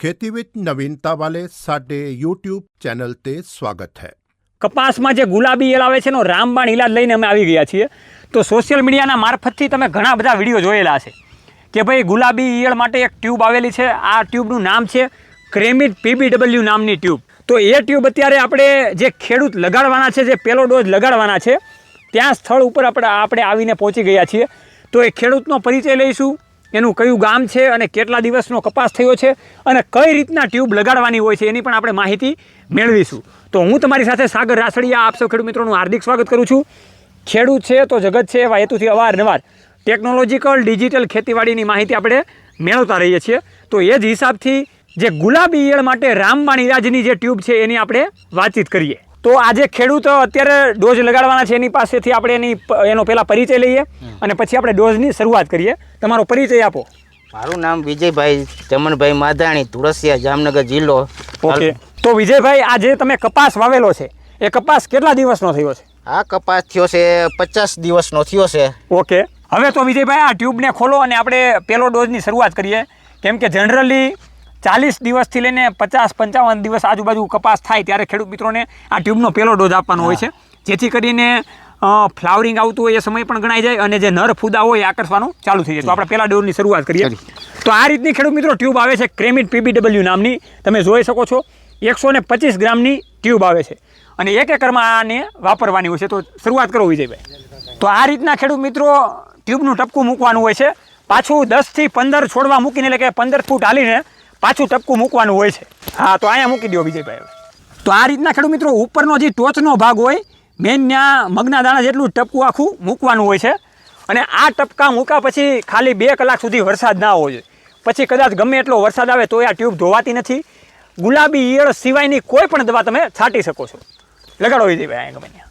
खेती विद नवीनता वाले साडे यूट्यूब चैनल ते स्वागत है કપાસમાં જે ગુલાબી ઈયળ આવે છે એનો રામબાણ ઈલાજ લઈને અમે આવી ગયા છીએ તો સોશિયલ મીડિયાના મારફતથી તમે ઘણા બધા વિડીયો જોયેલા છે કે ભાઈ ગુલાબી ઈયળ માટે એક ટ્યુબ આવેલી છે આ ટ્યુબનું નામ છે ક્રેમિટ પીબીડબલ્યુ નામની ટ્યુબ તો એ ટ્યુબ અત્યારે આપણે જે ખેડૂત લગાડવાના છે જે પહેલો ડોઝ લગાડવાના છે ત્યાં સ્થળ ઉપર આપણે આપણે આવીને પહોંચી ગયા છીએ તો એ ખેડૂતનો પરિચય લઈશું એનું કયું ગામ છે અને કેટલા દિવસનો કપાસ થયો છે અને કઈ રીતના ટ્યુબ લગાડવાની હોય છે એની પણ આપણે માહિતી મેળવીશું. તો હું તમારી સાથે સાગર રાસડીયા, આપ સૌ ખેડૂત મિત્રોનું હાર્દિક સ્વાગત કરું છું. ખેડૂત છે તો જગત છે એવા હેતુથી અવારનવાર ટેકનોલોજીકલ ડિજિટલ ખેતીવાડીની માહિતી આપણે મેળવતા રહીએ છીએ. તો એ જ હિસાબથી જે ગુલાબી ઈયળ માટે રામબાણી રાજની જે ટ્યુબ છે એની આપણે વાતચીત કરીએ. તો આજે ખેડૂત અત્યારે ડોઝ લગાડવાના છે એની પાસેથી આપણે એની એનો પહેલાં પરિચય લઈએ અને પછી આપણે ડોઝની શરૂઆત કરીએ. તમારો પરિચય આપો. મારું નામ વિજયભાઈ ચમનભાઈ માધાણી તુળસિયા જામનગર જિલ્લો. ઓકે. તો વિજયભાઈ આજે તમે કપાસ વાવેલો છે એ કપાસ કેટલા દિવસનો થયો છે? આ કપાસ થયો છે પચાસ દિવસનો થયો છે. ઓકે. હવે તો વિજયભાઈ આ ટ્યુબને ખોલો અને આપણે પહેલો ડોઝની શરૂઆત કરીએ. કેમ કે જનરલી ચાલીસ દિવસથી લઈને પચાસ પંચાવન દિવસ આજુબાજુ કપાસ થાય ત્યારે ખેડૂત મિત્રોને આ ટ્યુબનો પહેલો ડોઝ આપવાનો હોય છે. જેથી કરીને ફ્લાવરિંગ આવતું હોય એ સમય પણ ગણાય જાય અને જે નર ફૂદા હોય એ આકર્ષવાનું ચાલુ થઈ જાય. તો આપણે પહેલા ડોઝની શરૂઆત કરીએ. તો આ રીતની ખેડૂત મિત્રો ટ્યુબ આવે છે ક્રેમિટ પીબીડબલ્યુ નામની. તમે જોઈ શકો છો એકસો ને પચીસ ગ્રામની ટ્યુબ આવે છે. અને એક એકરમાં આને વાપરવાની હોય છે. તો શરૂઆત કરો વિજયભાઈ. તો આ રીતના ખેડૂત મિત્રો ટ્યુબનું ટપકું મૂકવાનું હોય છે. પાછું દસથી પંદર છોડવા મૂકીને એટલે કે પંદર ફૂટ હાલીને પાછું ટપકું મૂકવાનું હોય છે. હા, તો અહીંયા મૂકી દો વિજયભાઈ હવે. તો આ રીતના ખેડૂત મિત્રો, ઉપરનો જે ટોચનો ભાગ હોય, મેન ત્યાં મગના દાણા જેટલું ટપકું આખું મૂકવાનું હોય છે. અને આ ટપકા મૂક્યા પછી ખાલી બે કલાક સુધી વરસાદ ના હોવો જોઈએ. પછી કદાચ ગમે એટલો વરસાદ આવે તો આ ટ્યુબ ધોવાતી નથી. ગુલાબી ઈયળ સિવાયની કોઈ પણ દવા તમે છાંટી શકો છો. લગાડો વિજયભાઈ, અહીંયા ગમે ત્યાં.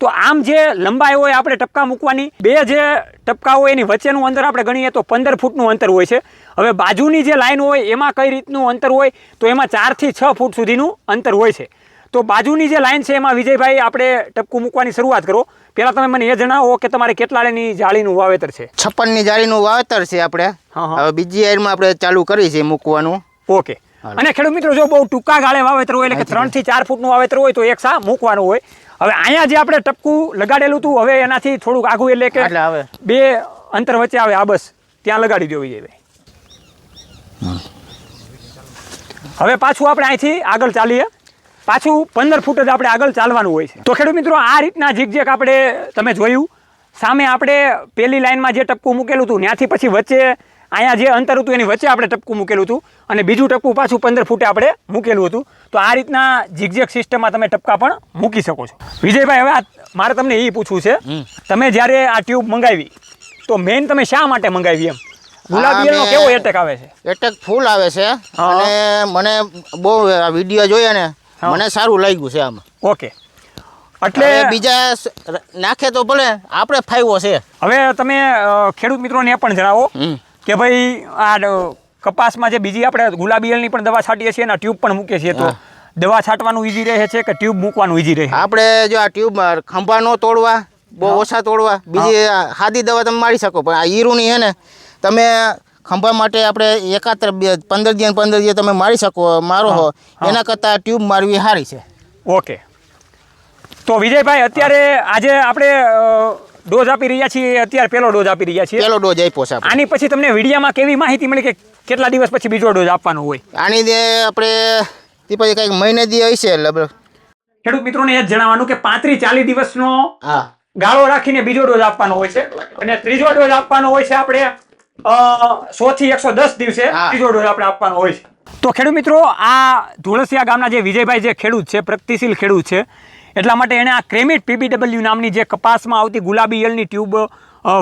તો આમ જે લંબાઈ હોય આપણે ટપકા મૂકવાની બે જે ટપકા હોય એની વચ્ચેનું અંતર આપણે ગણીએ તો પંદર ફૂટનું અંતર હોય છે. હવે બાજુની જે લાઈન હોય એમાં કઈ રીતનું અંતર હોય તો એમાં ચારથી છ ફૂટ સુધીનું અંતર હોય છે. તો બાજુની જે લાઈન છે એમાં વિજયભાઈ આપણે ટપકું મૂકવાની શરૂઆત કરો. પહેલાં તમે મને એ જણાવો કે તમારે કેટલાની જાળીનું વાવેતર છે? છપ્પનની જાળીનું વાવેતર છે આપણે. હવે બીજી એરમાં આપણે ચાલુ કરી છે મૂકવાનું. ઓકે. અને ખેડૂત મિત્રો જો બહુ ટૂંકા ગાળે વાવેતર હોય એટલે કે ત્રણથી ચાર ફૂટનું વાવેતર હોય તો એક સા મૂકવાનું હોય. હવે અહીંયા જે આપણે ટપકું લગાડેલું હતું હવે એનાથી થોડુંક આઘું એટલે કે બે અંતર વચ્ચે આવે આ બસ. ત્યાં લગાડી દેવી જોઈએ હવે પાછું આપણે અહીંથી આગળ ચાલીએ. પાછું પંદર ફૂટ જ આપણે આગળ ચાલવાનું હોય છે. તો ખેડૂત મિત્રો આ રીતના ઝીકઝેક આપણે તમે જોયું. સામે આપણે પેલી લાઈનમાં જે ટપકું મૂકેલું હતું ત્યાંથી પછી વચ્ચે અહીંયા જે અંતર હતું એની વચ્ચે આપણે ટપકું મૂકેલું હતું અને બીજું ટપકું પાછું પંદર ફૂટે આપણે મૂકેલું હતું. તો આ રીતના જીગજેક સિસ્ટમમાં તમે ટપકા પણ મૂકી શકો છો. વિજયભાઈ હવે મારે તમને એ પૂછવું છે. તમે જ્યારે આ ટ્યુબ મંગાવી તો મેઇન તમે શા માટે મંગાવી એમ? ગુલાબી કેવો એટેક આવે છે? એટેક ફૂલ આવે છે. અને મને બહુ વીડિયો જોઈએ ને મને સારું લાગ્યું છે આમાં. ઓકે. એટલે બીજા નાખે તો ભલે આપણે ફાયવો છે. હવે તમે ખેડૂત મિત્રોને એ પણ જણાવો. કે ભાઈ આ કપાસમાં જે બીજી આપણે ગુલાબી ઈયળની પણ દવા છાંટીએ છીએ અને ટ્યુબ પણ મૂકીએ છીએ તો દવા છાંટવાનું ઈઝી રહે છે કે ટ્યુબ મૂકવાનું ઈઝી રહે? આપણે જો આ ટ્યુબ ખંભા ન તોડવા બહુ ઓછા તોડવા બીજી હાદી સાદી દવા તમે મારી શકો પણ આ ઈરુની છે ને તમે ખંભા માટે આપણે એકાત્ર બે પંદર દિવસ પંદર દિવસ તમે મારી શકો મારો હો. એના કરતાં ટ્યુબ મારવી સારી છે. ઓકે. તો વિજયભાઈ અત્યારે આજે આપણે ડોઝ આપી રહ્યા છીએ અત્યારે પહેલો ડોઝ આપી રહ્યા છીએ. પેલો ડોઝ આપ્યો છે આની પછી તમને વિડીયામાં કેવી માહિતી મળી કે કેટલા દિવસ પછી બીજો ડોઝ આપવાનો હોય? આની દે આપણે તે પછી કંઈક મહિને દી હશે લગભગ. ખેડૂત મિત્રોને એ જ જણાવવાનું કે પાંત્રીસ ચાલીસ દિવસનો હા. ગાળો રાખીને બીજો ડોઝ આપવાનો હોય છે. અને ત્રીજો ડોઝ આપવાનો હોય છે આપણે સો થી એકસો દસ દિવસે. ત્રીજો ડોઝ આપણે આપવાનો હોય છે. તો ખેડૂત મિત્રો આ ધુળસિયા ગામના જે વિજયભાઈ જે ખેડૂત છે પ્રગતિશીલ ખેડૂત છે એટલા માટે એણે આ ક્રેમિટ પીબીડબલ્યુ નામની જે કપાસમાં આવતી ગુલાબી યલની ટ્યુબ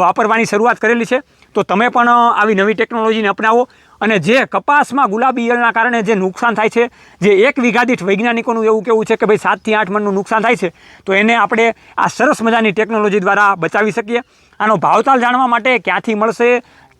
વાપરવાની શરૂઆત કરેલી છે. તો તમે પણ આવી નવી ટેકનોલોજીને અપનાવો અને જે કપાસમાં ગુલાબી ઈયળના કારણે જે નુકસાન થાય છે, જે એક વીઘા વૈજ્ઞાનિકોનું એવું કેવું છે કે ભાઈ સાતથી આઠ મણનું નુકસાન થાય છે, તો એને આપણે આ સરસ મજાની ટેકનોલોજી દ્વારા બચાવી શકીએ. આનો ભાવતાલ જાણવા માટે ક્યાંથી મળશે,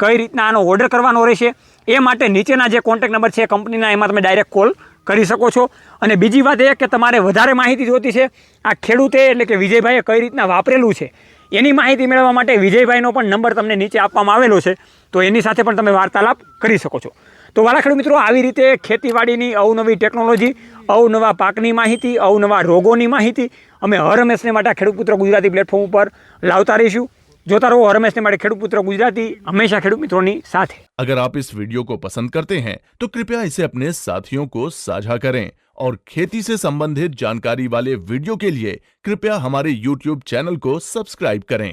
કઈ રીતના આનો ઓર્ડર કરવાનો રહેશે, એ માટે નીચેના જે કોન્ટેક નંબર છે કંપનીના, એમાં તમે ડાયરેક્ટ કોલ કરી શકો છો. અને બીજી વાત એ કે તમારે વધારે માહિતી જોતી છે, આ ખેડૂતે એટલે કે વિજયભાઈએ કઈ રીતના વાપરેલું છે, એની માહિતી મેળવવા માટે વિજયભાઈનો પણ નંબર તમને નીચે આપવામાં આવેલો છે, તો એની સાથે પણ તમે વાર્તાલાપ કરી શકો છો. તો ખેડૂત મિત્રો, આવી રીતે ખેતીવાડીની અવનવી ટેકનોલોજી, અવનવા પાકની માહિતી, અવનવા રોગોની માહિતી અમે હર હંમેશને માટે ખેડૂત પુત્ર ગુજરાતી પ્લેટફોર્મ ઉપર લાવતા રહીશું. જોતા રહો હર હંમેશને માટે ખેડૂત પુત્ર ગુજરાતી હંમેશા ખેડૂત મિત્રોની સાથે अगर आप इस वीडियो को पसंद करते हैं तो कृपया इसे अपने साथियों को साझा करें और खेती से संबंधित जानकारी वाले वीडियो के लिए कृपया हमारे YouTube चैनल को सब्सक्राइब करें